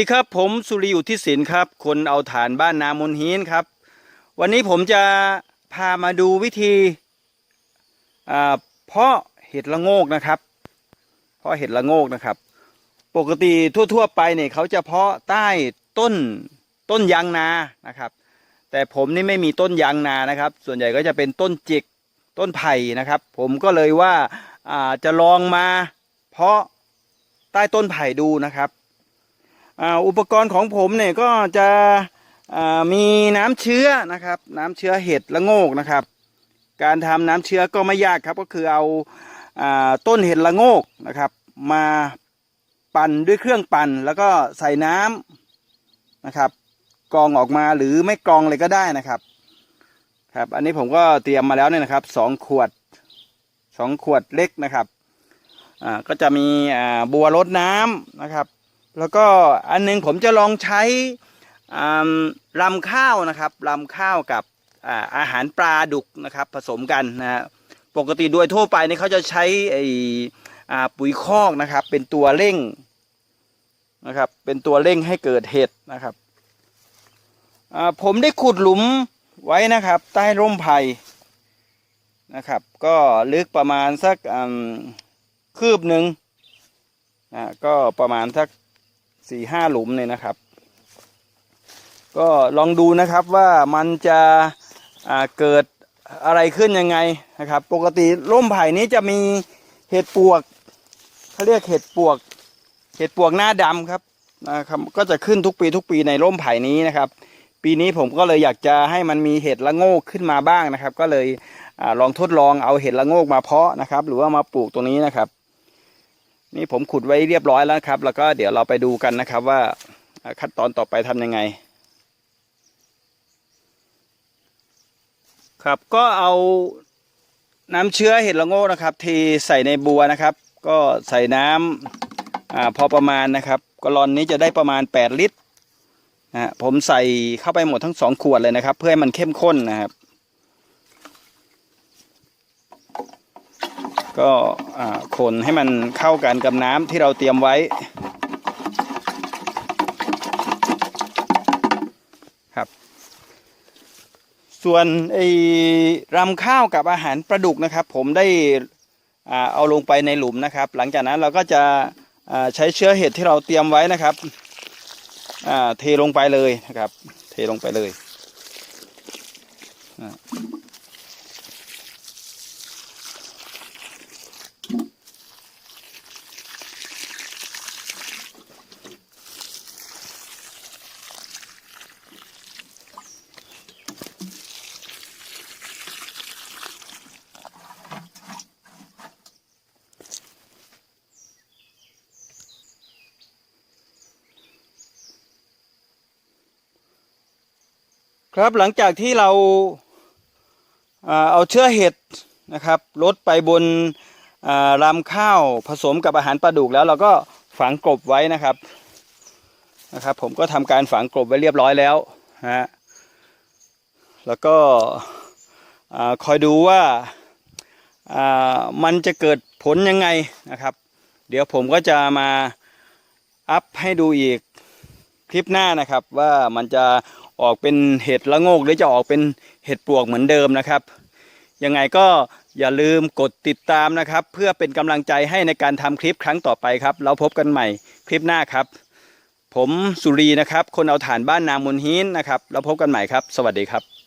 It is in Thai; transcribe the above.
ดีครับผมสุริยุทธิศิลครับ คนเอาฐานบ้านนามนฮีนครับ วันนี้ผมจะพามาดูวิธีเพาะเห็ดละโงกนะครับ เพาะเห็ดละโงกนะครับ ปกติทั่ว ๆ ไปเนี่ยเขาจะเพาะใต้ต้นต้นยางนานะครับ แต่ผมนี่ไม่มีต้นยางนานะครับ ส่วนใหญ่ก็จะเป็นต้นจิกต้นไผ่นะครับ ผมก็เลยว่าอ่าจะลองมาเพาะใต้ต้นไผ่ดูนะครับ อุปกรณ์ของผมเนี่ยก็จะมีน้ำเชื้อนะครับ น้ำเชื้อเห็ดละโงกนะครับ การทำน้ำเชื้อก็ไม่ยากครับก็คือเอาต้นเห็ดละโงกนะครับ มาปั่นด้วยเครื่องปั่นแล้วก็ใส่น้ำนะครับกรองออกมาหรือไม่กรองเลยก็ได้นะครับครับ อันนี้ผมก็เตรียมมาแล้วเนี่ยนะครับสองขวดสองขวดเล็กนะครับอ่าก็จะมีอ่าบัวรดน้ำนะครับ แล้วก็อันหนึงผมจะลองใช้อ่าลำข้าวนะครับลำข้าวกับอาหารปลาดุกนะครับผสมกันนะฮะปกติโดยทั่วไปนี่เขาจะใช้ไอปุ๋ยคอกนะครับ เป็นตัวเร่งนะครับ เป็นตัวเร่งให้เกิดเห็ดนะครับผมได้ขุดหลุมไว้นะครับ ใต้ร่มไผ่นะครับ ก็ลึกประมาณสักคืบหนึ่งอ่าก็ประมาณสัก สี่ห้าหลุมเนี่ยนะครับ ก็ลองดูนะครับว่ามันจะเกิดอะไรขึ้นยังไงนะครับ ปกติร่มไผ่นี้จะมีเห็ดปวกเขาเรียกเห็ดปวก เห็ดปวกหน้าดำครับนะครับก็จะขึ้นทุกปีทุกปีในร่มไผ่นี้นะครับ ปีนี้ผมก็เลยอยากจะให้มันมีเห็ดละโงกขึ้นมาบ้างนะครับ ก็เลยอลองทดลองเอาเห็ดละโงกมาเพาะนะครับ หรือว่ามาปลูกตรงนี้นะครับ นี่ผมขุดไว้เรียบร้อยแล้วครับ แล้วก็เดี๋ยวเราไปดูกันนะครับว่าขั้นตอนต่อไปทำยังไง ครับก็เอาน้ำเชื้อเห็ดละโง่นะครับเทใส่ในบัวนะครับ ก็ใส่น้ำอ่าพอประมาณนะครับกะลอนนี้จะได้ประมาณ 8 ลิตรนะผมใส่เข้าไปหมดทั้งสองขวดเลยนะครับ เพื่อให้มันเข้มข้นนะครับ ก็คนให้มันเข้ากันกับน้ำที่เราเตรียมไว้ ครับ ส่วนไอ้รำข้าวกับอาหารปลาดุกนะครับ ผมได้อาเอาลงไปในหลุมนะครับ หลังจากนั้นเราก็จะใช้เชื้อเห็ดที่เราเตรียมไว้นะครับเทลงไปเลยนะครับ เทลงไปเลย ครับหลังจากที่เราเอาเชื้อเห็ดนะครับลดไปบนอ่ารำข้าวผสมกับอาหารปลาดุกแล้วเราก็ฝังกลบไว้นะครับนะครับ ผมก็ทำการฝังกลบไว้เรียบร้อยแล้วฮะแล้วก็คอยดูว่ามันจะเกิดผลยังไงนะครับ เดี๋ยวผมก็จะมาอัพให้ดูอีกคลิปหน้านะครับว่ามันจะ ออกเป็นเห็ดละโงกหรือจะออกเป็นเห็ดปลวกเหมือนเดิมนะครับ ยังไงก็อย่าลืมกดติดตามนะครับ เพื่อเป็นกำลังใจให้ในการทำคลิปครั้งต่อไปครับเราพบกันใหม่คลิปหน้าครับ ผมสุรีนะครับ คนเอาฐานบ้านนามนฮีนนะครับ แล้วพบกันใหม่ครับ สวัสดีครับ